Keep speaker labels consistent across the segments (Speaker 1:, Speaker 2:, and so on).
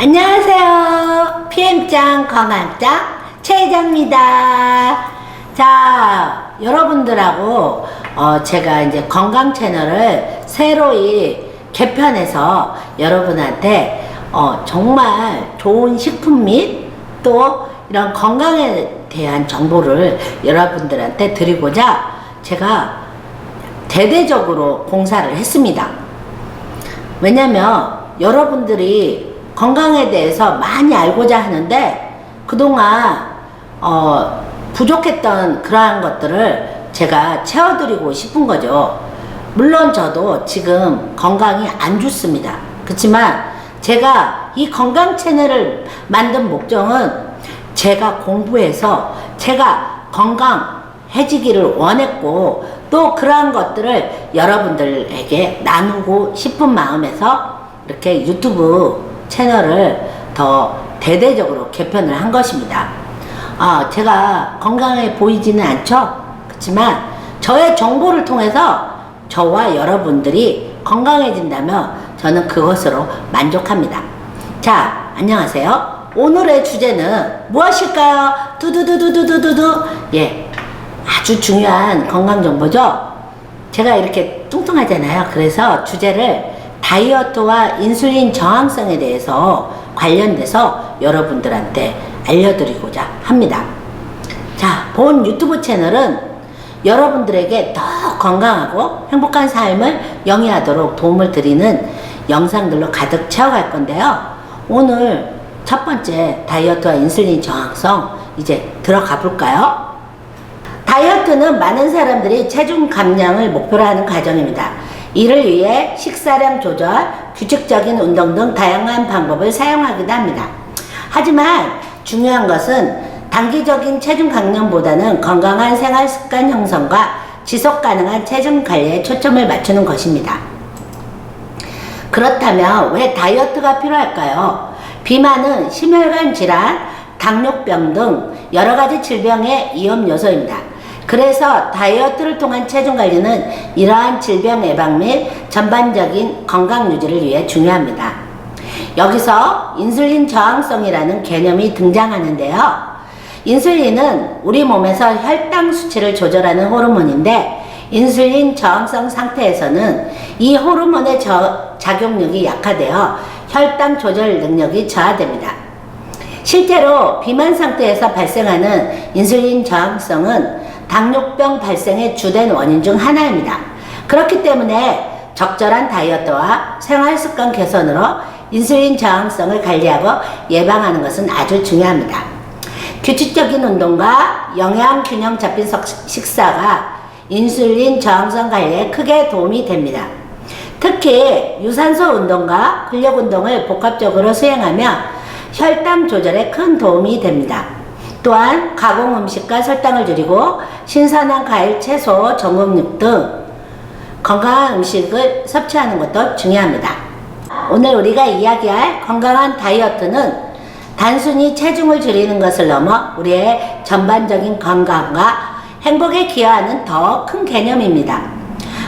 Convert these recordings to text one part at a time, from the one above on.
Speaker 1: 안녕하세요. PM짱 건강짱 최혜정입니다. 자, 여러분들하고 어, 제가 이제 건강 채널을 새로이 개편해서 여러분한테 어, 정말 좋은 식품 및 또 이런 건강에 대한 정보를 여러분들한테 드리고자 제가 대대적으로 공사를 했습니다. 왜냐면 여러분들이 건강에 대해서 많이 알고자 하는데 그동안 어, 부족했던 그러한 것들을 제가 채워드리고 싶은 거죠. 물론 저도 지금 건강이 안 좋습니다. 그렇지만 제가 이 건강 채널을 만든 목적은 제가 공부해서 제가 건강해지기를 원했고 또 그러한 것들을 여러분들에게 나누고 싶은 마음에서 이렇게 유튜브 채널을 더 대대적으로 개편을 한 것입니다. 아, 제가 건강해 보이지는 않죠? 그렇지만 저의 정보를 통해서 저와 여러분들이 건강해진다면 저는 그것으로 만족합니다. 자, 안녕하세요. 오늘의 주제는 무엇일까요? 두두두두두두두. 예. 아주 중요한 건강 정보죠? 제가 이렇게 뚱뚱하잖아요. 그래서 주제를 다이어트와 인슐린 저항성에 대해서 관련돼서 여러분들한테 알려드리고자 합니다. 자, 본 유튜브 채널은 여러분들에게 더 건강하고 행복한 삶을 영위하도록 도움을 드리는 영상들로 가득 채워갈 건데요. 오늘 첫 번째 다이어트와 인슐린 저항성 이제 들어가 볼까요? 다이어트는 많은 사람들이 체중 감량을 목표로 하는 과정입니다. 이를 위해 식사량 조절, 규칙적인 운동 등 다양한 방법을 사용하기도 합니다. 하지만 중요한 것은 단기적인 체중 감량보다는 건강한 생활 습관 형성과 지속 가능한 체중 관리에 초점을 맞추는 것입니다. 그렇다면 왜 다이어트가 필요할까요? 비만은 심혈관 질환, 당뇨병 등 여러 가지 질병의 위험 요소입니다. 그래서 다이어트를 통한 체중 관리는 이러한 질병 예방 및 전반적인 건강 유지를 위해 중요합니다. 여기서 인슐린 저항성이라는 개념이 등장하는데요. 인슐린은 우리 몸에서 혈당 수치를 조절하는 호르몬인데 인슐린 저항성 상태에서는 이 호르몬의 저, 작용력이 약화되어 혈당 조절 능력이 저하됩니다. 실제로 비만 상태에서 발생하는 인슐린 저항성은 당뇨병 발생의 주된 원인 중 하나입니다. 그렇기 때문에 적절한 다이어트와 생활 습관 개선으로 인슐린 저항성을 관리하고 예방하는 것은 아주 중요합니다. 규칙적인 운동과 영양 균형 잡힌 석- 식사가 인슐린 저항성 관리에 크게 도움이 됩니다. 특히 유산소 운동과 근력 운동을 복합적으로 수행하며 혈당 조절에 큰 도움이 됩니다. 또한 가공 음식과 설탕을 줄이고 신선한 과일, 채소, 전분육 등 건강한 음식을 섭취하는 것도 중요합니다. 오늘 우리가 이야기할 건강한 다이어트는 단순히 체중을 줄이는 것을 넘어 우리의 전반적인 건강과 행복에 기여하는 더 큰 개념입니다.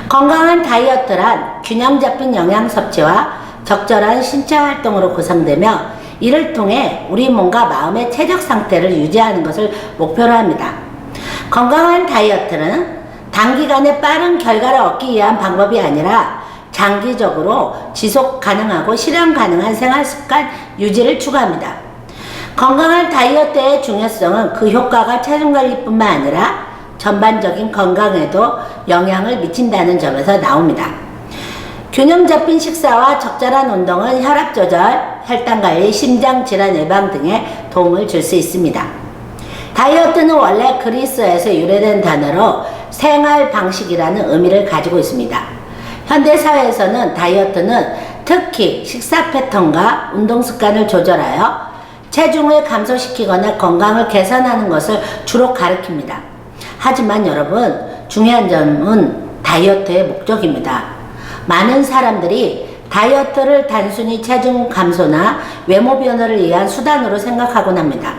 Speaker 1: 건강한 다이어트란 균형 잡힌 영양 섭취와 적절한 신체 활동으로 구성되며 이를 통해 우리 몸과 마음의 체력 상태를 유지하는 것을 목표로 합니다. 건강한 다이어트는 단기간에 빠른 결과를 얻기 위한 방법이 아니라 장기적으로 지속 가능하고 실현 가능한 생활 습관 유지를 추구합니다. 건강한 다이어트의 중요성은 그 효과가 체중 관리뿐만 아니라 전반적인 건강에도 영향을 미친다는 점에서 나옵니다. 균형 잡힌 식사와 적절한 운동은 혈압 조절, 혈당 관리, 심장 질환 예방 등에 도움을 줄 수 있습니다. 다이어트는 원래 그리스에서 유래된 단어로 생활 방식이라는 의미를 가지고 있습니다. 현대 사회에서는 다이어트는 특히 식사 패턴과 운동 습관을 조절하여 체중을 감소시키거나 건강을 개선하는 것을 주로 가리킵니다. 하지만 여러분, 중요한 점은 다이어트의 목적입니다. 많은 사람들이 다이어트를 단순히 체중 감소나 외모 변화를 위한 수단으로 생각하곤 합니다.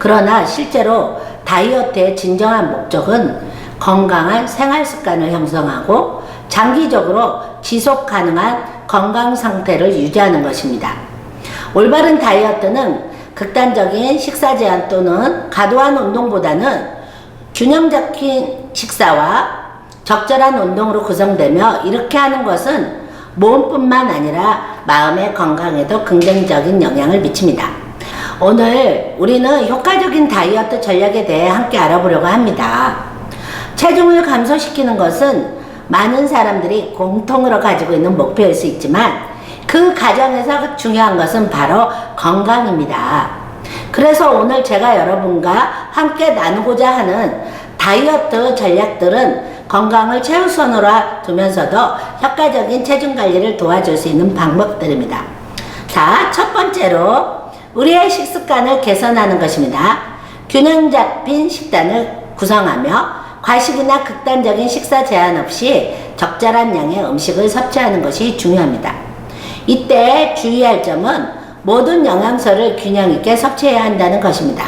Speaker 1: 그러나 실제로 다이어트의 진정한 목적은 건강한 생활 습관을 형성하고 장기적으로 지속 가능한 건강 상태를 유지하는 것입니다. 올바른 다이어트는 극단적인 식사 제한 또는 과도한 운동보다는 균형 잡힌 식사와 적절한 운동으로 구성되며 이렇게 하는 것은 몸뿐만 아니라 마음의 건강에도 긍정적인 영향을 미칩니다. 오늘 우리는 효과적인 다이어트 전략에 대해 함께 알아보려고 합니다. 체중을 감소시키는 것은 많은 사람들이 공통으로 가지고 있는 목표일 수 있지만 그 과정에서 중요한 것은 바로 건강입니다. 그래서 오늘 제가 여러분과 함께 나누고자 하는 다이어트 전략들은 건강을 최우선으로 두면서도 효과적인 체중 관리를 도와줄 수 있는 방법들입니다. 자, 첫 번째로 우리의 식습관을 개선하는 것입니다. 균형 잡힌 식단을 구성하며 과식이나 극단적인 식사 제한 없이 적절한 양의 음식을 섭취하는 것이 중요합니다. 이때 주의할 점은 모든 영양소를 균형 있게 섭취해야 한다는 것입니다.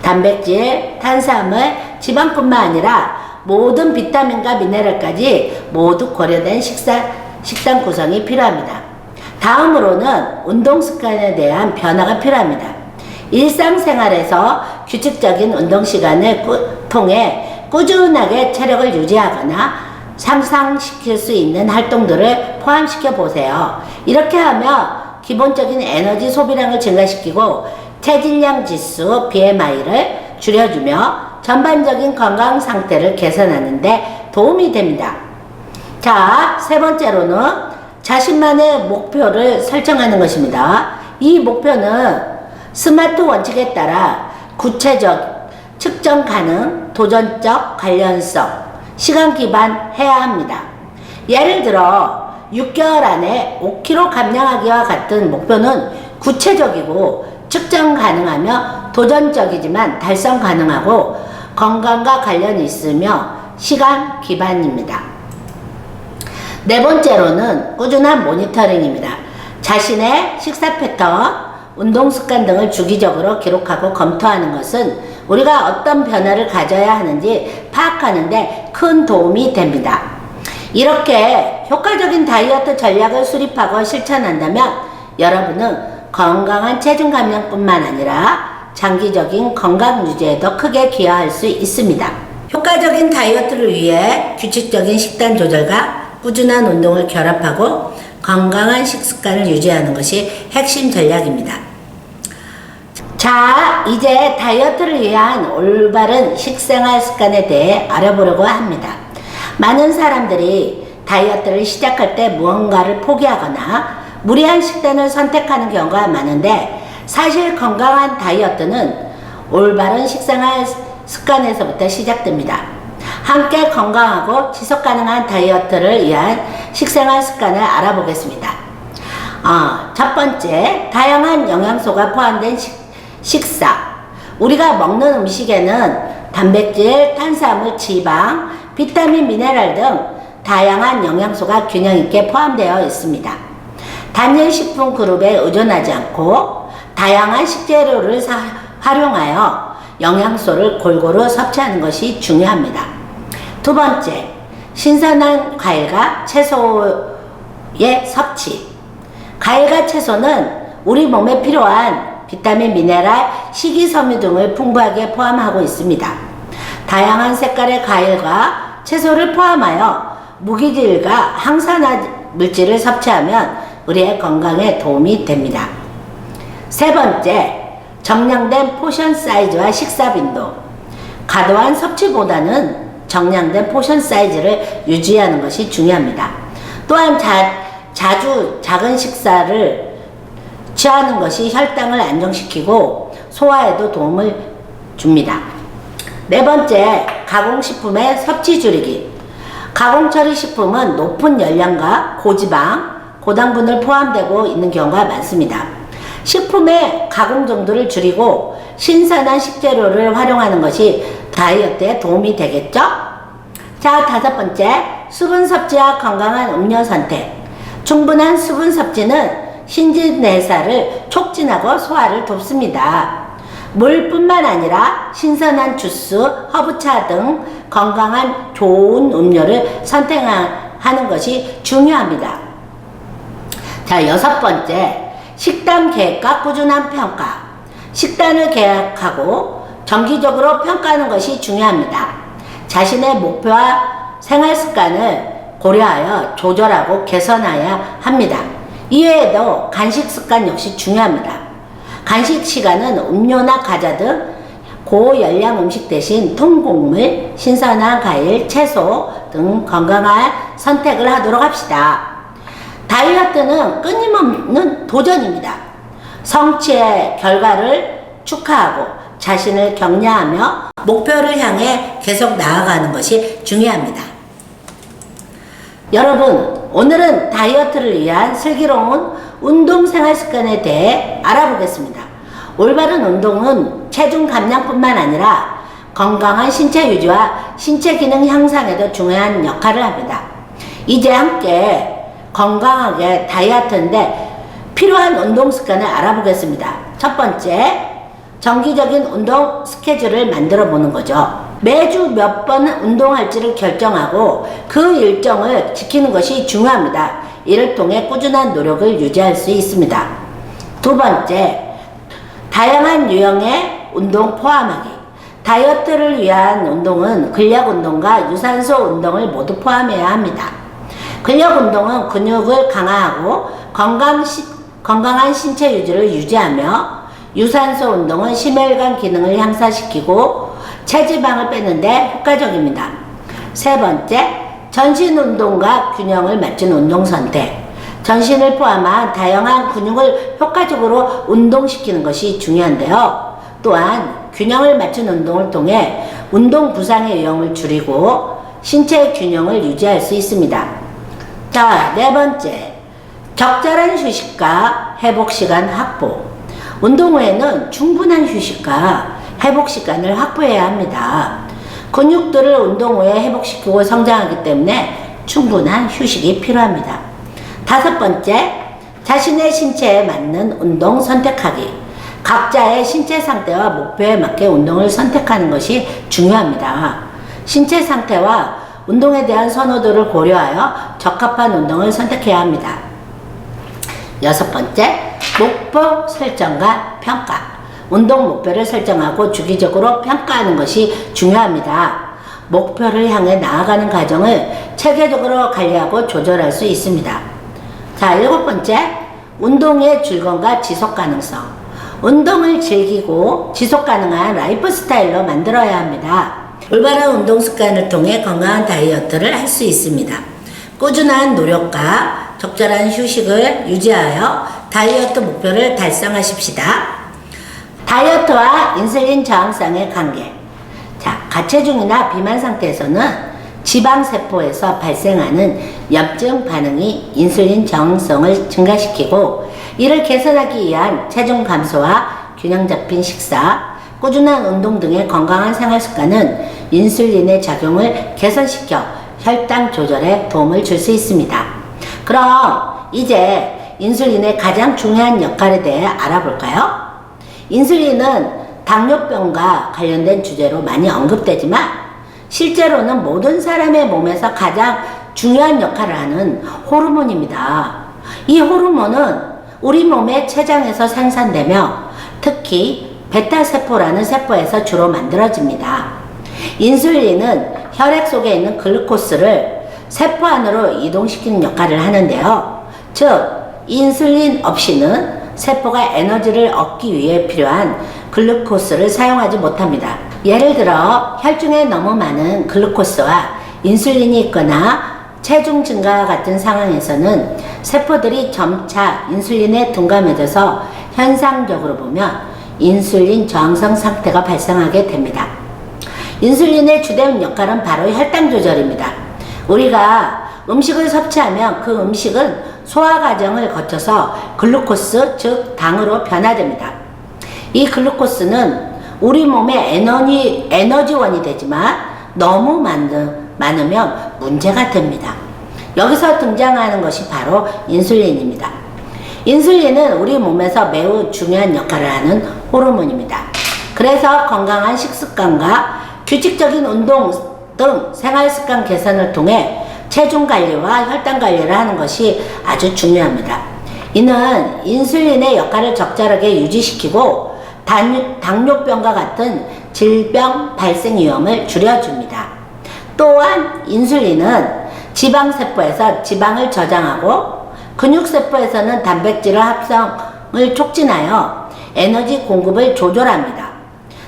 Speaker 1: 단백질, 탄수화물, 지방뿐만 아니라 모든 비타민과 미네랄까지 모두 고려된 식사, 식단 구성이 필요합니다. 다음으로는 운동 습관에 대한 변화가 필요합니다. 일상생활에서 규칙적인 운동 시간을 꾸, 통해 꾸준하게 체력을 유지하거나 상상시킬 수 있는 활동들을 포함시켜 보세요. 이렇게 하면 기본적인 에너지 소비량을 증가시키고 체질량 지수 BMI를 줄여주며 전반적인 건강 상태를 개선하는데 도움이 됩니다. 자, 세 번째로는 자신만의 목표를 설정하는 것입니다. 이 목표는 스마트 원칙에 따라 구체적, 측정 가능, 도전적, 관련성, 시간 기반 해야 합니다. 예를 들어 6개월 안에 5kg 감량하기와 같은 목표는 구체적이고 측정 가능하며 도전적이지만 달성 가능하고 건강과 관련이 있으며 시간 기반입니다. 네 번째로는 꾸준한 모니터링입니다. 자신의 식사 패턴, 운동 습관 등을 주기적으로 기록하고 검토하는 것은 우리가 어떤 변화를 가져야 하는지 파악하는데 큰 도움이 됩니다. 이렇게 효과적인 다이어트 전략을 수립하고 실천한다면 여러분은 건강한 체중 감량뿐만 아니라 장기적인 건강 유지에도 크게 기여할 수 있습니다. 효과적인 다이어트를 위해 규칙적인 식단 조절과 꾸준한 운동을 결합하고 건강한 식습관을 유지하는 것이 핵심 전략입니다. 자, 이제 다이어트를 위한 올바른 식생활 습관에 대해 알아보려고 합니다. 많은 사람들이 다이어트를 시작할 때 무언가를 포기하거나 무리한 식단을 선택하는 경우가 많은데 사실 건강한 다이어트는 올바른 식생활 습관에서부터 시작됩니다. 함께 건강하고 지속 가능한 다이어트를 위한 식생활 습관을 알아보겠습니다. 어, 첫 번째, 다양한 영양소가 포함된 식, 식사. 우리가 먹는 음식에는 단백질, 탄수화물, 지방, 비타민, 미네랄 등 다양한 영양소가 균형 있게 포함되어 있습니다. 단일 식품 그룹에 의존하지 않고 다양한 식재료를 사, 활용하여 영양소를 골고루 섭취하는 것이 중요합니다. 두 번째, 신선한 과일과 채소의 섭취. 과일과 채소는 우리 몸에 필요한 비타민, 미네랄, 식이섬유 등을 풍부하게 포함하고 있습니다. 다양한 색깔의 과일과 채소를 포함하여 무기질과 항산화 물질을 섭취하면 우리의 건강에 도움이 됩니다. 세 번째, 정량된 포션 사이즈와 식사 빈도. 과도한 섭취보다는 정량된 포션 사이즈를 유지하는 것이 중요합니다. 또한 자, 자주 작은 식사를 취하는 것이 혈당을 안정시키고 소화에도 도움을 줍니다. 네 번째, 가공식품의 섭취 줄이기. 가공 처리 식품은 높은 열량과 고지방, 고당분을 포함되고 있는 경우가 많습니다. 식품의 가공 정도를 줄이고 신선한 식재료를 활용하는 것이 다이어트에 도움이 되겠죠? 자, 다섯 번째, 수분 섭취와 건강한 음료 선택. 충분한 수분 섭취는 신진대사를 촉진하고 소화를 돕습니다. 물뿐만 아니라 신선한 주스, 허브차 등 건강한 좋은 음료를 선택하는 것이 중요합니다. 자, 여섯 번째. 식단 계획과 꾸준한 평가. 식단을 계획하고 정기적으로 평가하는 것이 중요합니다. 자신의 목표와 생활 습관을 고려하여 조절하고 개선해야 합니다. 이외에도 간식 습관 역시 중요합니다. 간식 시간은 음료나 과자 등 고열량 음식 대신 통곡물, 신선한 과일, 채소 등 건강한 선택을 하도록 합시다. 다이어트는 끊임없는 도전입니다. 성취의 결과를 축하하고 자신을 격려하며 목표를 향해 계속 나아가는 것이 중요합니다. 여러분, 오늘은 다이어트를 위한 슬기로운 운동 생활 습관에 대해 알아보겠습니다. 올바른 운동은 체중 감량뿐만 아니라 건강한 신체 유지와 신체 기능 향상에도 중요한 역할을 합니다. 이제 함께 건강하게 다이어트인데 필요한 운동 습관을 알아보겠습니다. 첫 번째, 정기적인 운동 스케줄을 만들어 보는 거죠. 매주 몇 번 운동할지를 결정하고 그 일정을 지키는 것이 중요합니다. 이를 통해 꾸준한 노력을 유지할 수 있습니다. 두 번째, 다양한 유형의 운동 포함하기. 다이어트를 위한 운동은 근력 운동과 유산소 운동을 모두 포함해야 합니다. 근력 운동은 근육을 강화하고 건강 시, 건강한 신체 유지를 유지하며 유산소 운동은 심혈관 기능을 향상시키고 체지방을 빼는데 효과적입니다. 세 번째, 전신 운동과 균형을 맞춘 운동 선택. 전신을 포함한 다양한 근육을 효과적으로 운동시키는 것이 중요한데요. 또한 균형을 맞춘 운동을 통해 운동 부상의 위험을 줄이고 신체 균형을 유지할 수 있습니다. 자, 네 번째. 적절한 휴식과 회복 시간 확보. 운동 후에는 충분한 휴식과 회복 시간을 확보해야 합니다. 근육들을 운동 후에 회복시키고 성장하기 때문에 충분한 휴식이 필요합니다. 다섯 번째, 자신의 신체에 맞는 운동 선택하기. 각자의 신체 상태와 목표에 맞게 운동을 선택하는 것이 중요합니다. 신체 상태와 운동에 대한 선호도를 고려하여 적합한 운동을 선택해야 합니다. 여섯 번째, 목표 설정과 평가. 운동 목표를 설정하고 주기적으로 평가하는 것이 중요합니다. 목표를 향해 나아가는 과정을 체계적으로 관리하고 조절할 수 있습니다. 자, 일곱 번째, 운동의 즐거움과 지속 가능성. 운동을 즐기고 지속 가능한 라이프 스타일로 만들어야 합니다. 올바른 운동 습관을 통해 건강한 다이어트를 할 수 있습니다. 꾸준한 노력과 적절한 휴식을 유지하여 다이어트 목표를 달성하십시다. 다이어트와 인슐린 저항성의 관계. 자, 가체중이나 비만 상태에서는 지방세포에서 발생하는 염증 반응이 인슐린 저항성을 증가시키고 이를 개선하기 위한 체중 감소와 균형 잡힌 식사, 꾸준한 운동 등의 건강한 생활 습관은 인슐린의 작용을 개선시켜 혈당 조절에 도움을 줄 수 있습니다. 그럼 이제 인슐린의 가장 중요한 역할에 대해 알아볼까요? 인슐린은 당뇨병과 관련된 주제로 많이 언급되지만 실제로는 모든 사람의 몸에서 가장 중요한 역할을 하는 호르몬입니다. 이 호르몬은 우리 몸의 췌장에서 생산되며 특히 베타세포라는 세포에서 주로 만들어집니다. 인슐린은 혈액 속에 있는 글루코스를 세포 안으로 이동시키는 역할을 하는데요. 즉, 인슐린 없이는 세포가 에너지를 얻기 위해 필요한 글루코스를 사용하지 못합니다. 예를 들어 혈중에 너무 많은 글루코스와 인슐린이 있거나 체중 증가 같은 상황에서는 세포들이 점차 인슐린에 둔감해져서 현상적으로 보면 인슐린 저항성 상태가 발생하게 됩니다. 인슐린의 주된 역할은 바로 혈당 조절입니다. 우리가 음식을 섭취하면 그 음식은 소화 과정을 거쳐서 글루코스, 즉 당으로 변화됩니다. 이 글루코스는 우리 몸의 에너지, 에너지원이 되지만 너무 많으, 많으면 문제가 됩니다. 여기서 등장하는 것이 바로 인슐린입니다. 인슐린은 우리 몸에서 매우 중요한 역할을 하는 호르몬입니다. 그래서 건강한 식습관과 규칙적인 운동 등 생활 습관 개선을 통해 체중 관리와 혈당 관리를 하는 것이 아주 중요합니다. 이는 인슐린의 역할을 적절하게 유지시키고 당, 당뇨병과 같은 질병 발생 위험을 줄여줍니다. 또한 인슐린은 지방세포에서 지방을 저장하고 근육세포에서는 단백질의 합성을 촉진하여 에너지 공급을 조절합니다.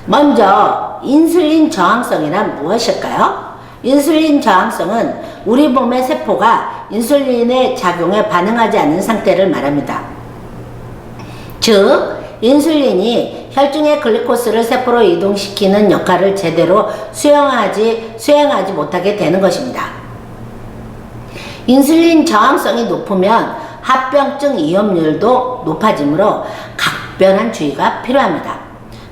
Speaker 1: 먼저 인슐린 저항성이란 무엇일까요? 인슐린 저항성은 우리 몸의 세포가 인슐린의 작용에 반응하지 않는 상태를 말합니다. 즉, 인슐린이 혈중의 글루코스를 세포로 이동시키는 역할을 제대로 수행하지, 수행하지 못하게 되는 것입니다. 인슐린 저항성이 높으면 합병증 위험률도 높아지므로 각 별한 주의가 필요합니다.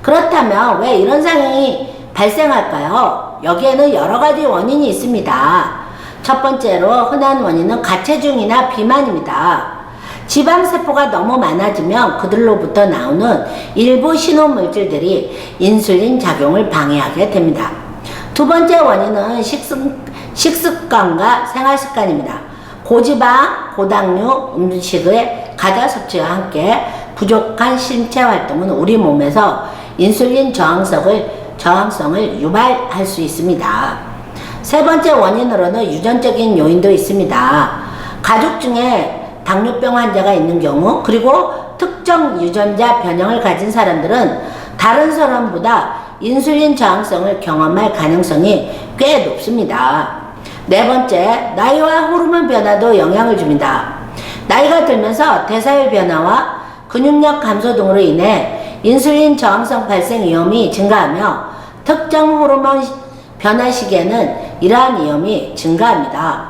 Speaker 1: 그렇다면 왜 이런 상황이 발생할까요? 여기에는 여러 가지 원인이 있습니다. 첫 번째로 흔한 원인은 가체중이나 비만입니다. 지방세포가 너무 많아지면 그들로부터 나오는 일부 신호물질들이 인슐린 작용을 방해하게 됩니다. 두 번째 원인은 식습, 식습관과 생활습관입니다. 고지방, 고당류 음식의 가자 섭취와 함께 부족한 신체 활동은 우리 몸에서 인슐린 저항성을, 저항성을 유발할 수 있습니다. 세 번째 원인으로는 유전적인 요인도 있습니다. 가족 중에 당뇨병 환자가 있는 경우, 그리고 특정 유전자 변형을 가진 사람들은 다른 사람보다 인슐린 저항성을 경험할 가능성이 꽤 높습니다. 네 번째, 나이와 호르몬 변화도 영향을 줍니다. 나이가 들면서 대사율 변화와 근육력 감소 등으로 인해 인슐린 저항성 발생 위험이 증가하며 특정 호르몬 변화 시기에는 이러한 위험이 증가합니다.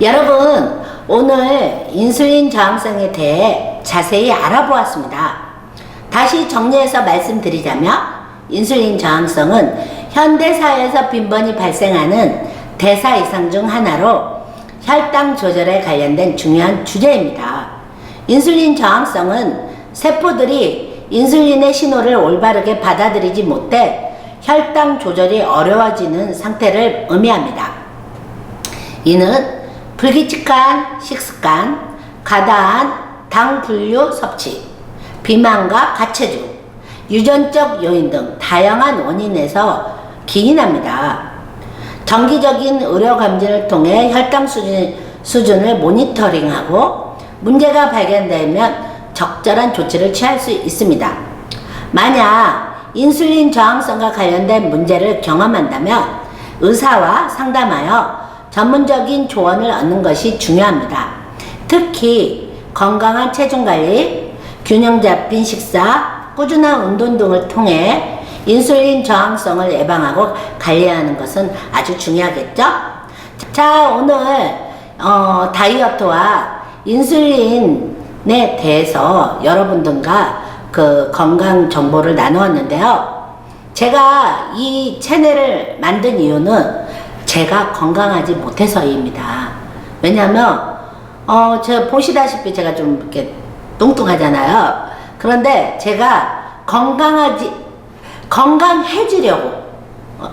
Speaker 1: 여러분, 오늘 인슐린 저항성에 대해 자세히 알아보았습니다. 다시 정리해서 말씀드리자면, 인슐린 저항성은 현대사회에서 빈번히 발생하는 대사 이상 중 하나로 혈당 조절에 관련된 중요한 주제입니다. 인슐린 저항성은 세포들이 인슐린의 신호를 올바르게 받아들이지 못해 혈당 조절이 어려워지는 상태를 의미합니다. 이는 불규칙한 식습관, 과다한 당 분류 섭취, 비만과 가체중, 유전적 요인 등 다양한 원인에서 기인합니다. 정기적인 의료 검진을 통해 혈당 수준, 수준을 모니터링하고 문제가 발견되면 적절한 조치를 취할 수 있습니다. 만약 인슐린 저항성과 관련된 문제를 경험한다면 의사와 상담하여 전문적인 조언을 얻는 것이 중요합니다. 특히 건강한 체중 관리, 균형 잡힌 식사, 꾸준한 운동 등을 통해 인슐린 저항성을 예방하고 관리하는 것은 아주 중요하겠죠? 자, 오늘 어, 다이어트와 인슐린에 대해서 여러분들과 그 건강 정보를 나누었는데요. 제가 이 채널을 만든 이유는 제가 건강하지 못해서입니다. 왜냐면, 어, 저 보시다시피 제가 좀 이렇게 뚱뚱하잖아요. 그런데 제가 건강하지, 건강해지려고, 어,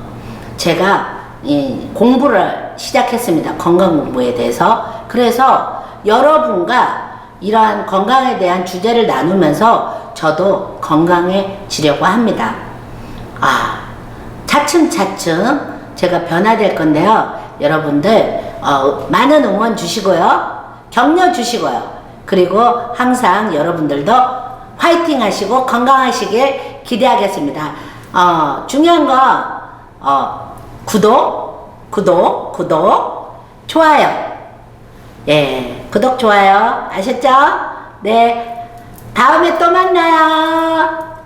Speaker 1: 제가 이 공부를 시작했습니다. 건강 공부에 대해서. 그래서 여러분과 이러한 건강에 대한 주제를 나누면서 저도 건강해지려고 합니다. 아, 차츰차츰 제가 변화될 건데요. 여러분들, 어, 많은 응원 주시고요. 격려 주시고요. 그리고 항상 여러분들도 화이팅 하시고 건강하시길 기대하겠습니다. 어, 중요한 거, 어, 구독, 구독, 구독, 좋아요. 예, 구독, 좋아요. 아셨죠? 네. 다음에 또 만나요.